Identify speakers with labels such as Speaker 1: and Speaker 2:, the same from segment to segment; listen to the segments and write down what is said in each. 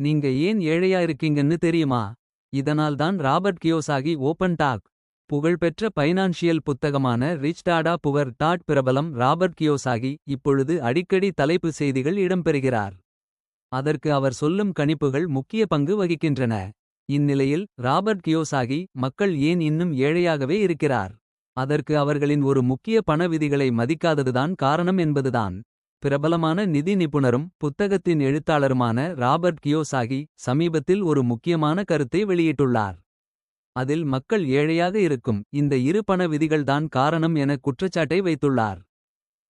Speaker 1: நீங்க ஏன் ஏழையா இருக்கீங்கன்னு தெரியுமா? இதனால் தான் ராபர்ட் கியோசாகி ஓபன் டாக். புகழ்பெற்ற பைனான்சியல் புத்தகமான ரிச் டாடா புவர் டாட் பிரபலம் ராபர்ட் கியோசாகி இப்பொழுது அடிக்கடி தலைப்பு செய்திகள் இடம்பெறுகிறார். அதற்கு அவர் சொல்லும் கணிப்புகள் முக்கிய பங்கு வகிக்கின்றன. இந்நிலையில் ராபர்ட் கியோசாகி மக்கள் ஏன் இன்னும் ஏழையாகவே இருக்கிறார்? அதற்கு அவர்களின் ஒரு முக்கிய பண விதிகளை மதிக்காததுதான் காரணம் என்பதுதான். பிரபலமான நிதி நிபுணரும் புத்தகத்தின் எழுத்தாளருமான ராபர்ட் கியோசாகி சமீபத்தில் ஒரு முக்கியமான கருத்தை வெளியிட்டுள்ளார். அதில் மக்கள் ஏழையாக இருக்கும் இந்த இரு பண விதிகள்தான் காரணம் என குற்றச்சாட்டை வைத்துள்ளார்.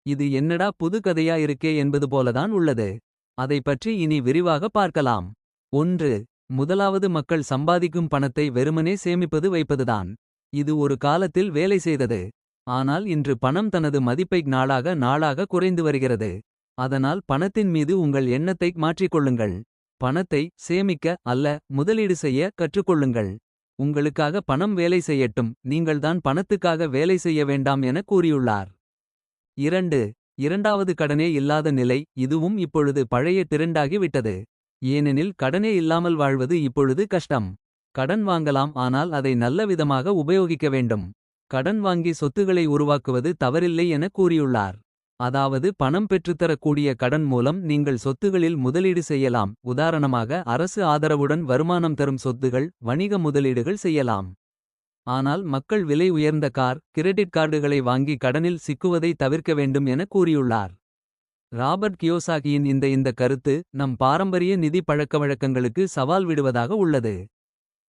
Speaker 1: இது என்னடா புது கதையா இருக்கே என்பது போலதான் உள்ளது. அதை பற்றி இனி விரிவாக பார்க்கலாம். ஒன்று முதலாவது மக்கள் சம்பாதிக்கும் பணத்தை வெறுமனே சேமிப்பது வைப்பதுதான். இது ஒரு காலத்தில் வேலை செய்தது. ஆனால் இன்று பணம் தனது மதிப்பை நாளாக நாளாக குறைந்து வருகிறது. அதனால் பணத்தின் மீது உங்கள் எண்ணத்தை மாற்றிக்கொள்ளுங்கள். பணத்தை சேமிக்க அல்ல முதலீடு செய்ய கற்றுக்கொள்ளுங்கள். உங்களுக்காக பணம் வேலை செய்யட்டும் நீங்கள்தான் பணத்துக்காக வேலை செய்ய வேண்டாம் என கூறியுள்ளார். இரண்டு இரண்டாவது கடனே இல்லாத நிலை இதுவும் இப்பொழுது பழைய திரண்டாகி விட்டது ஏனெனில் கடனே இல்லாமல் வாழ்வது இப்பொழுது கஷ்டம். கடன் வாங்கலாம் ஆனால் அதை நல்ல விதமாக உபயோகிக்க வேண்டும். கடன் வாங்கி சொத்துகளை உருவாக்குவது தவறில்லை என கூறியுள்ளார். அதாவது பணம் பெற்றுத்தரக்கூடிய கடன் மூலம் நீங்கள் சொத்துகளில் முதலீடு செய்யலாம். உதாரணமாக அரசு ஆதரவுடன் வருமானம் தரும் சொத்துகள் வணிக முதலீடுகள் செய்யலாம். ஆனால் மக்கள் விலை உயர்ந்த கார் கிரெடிட் கார்டுகளை வாங்கி கடனில் சிக்குவதை தவிர்க்க வேண்டும் என கூறியுள்ளார். ராபர்ட் கியோசாகியின் இந்த இந்த கருத்து நம் பாரம்பரிய நிதி பழக்கவழக்கங்களுக்கு சவால் விடுவதாக உள்ளது.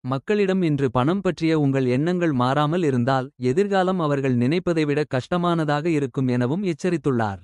Speaker 1: மக்களிடம் இன்று பணம் பற்றிய உங்கள் எண்ணங்கள் மாறாமல் இருந்தால் எதிர்காலம் அவர்கள் நினைப்பதை விட கஷ்டமானதாக இருக்கும் எனவும் எச்சரித்துள்ளார்.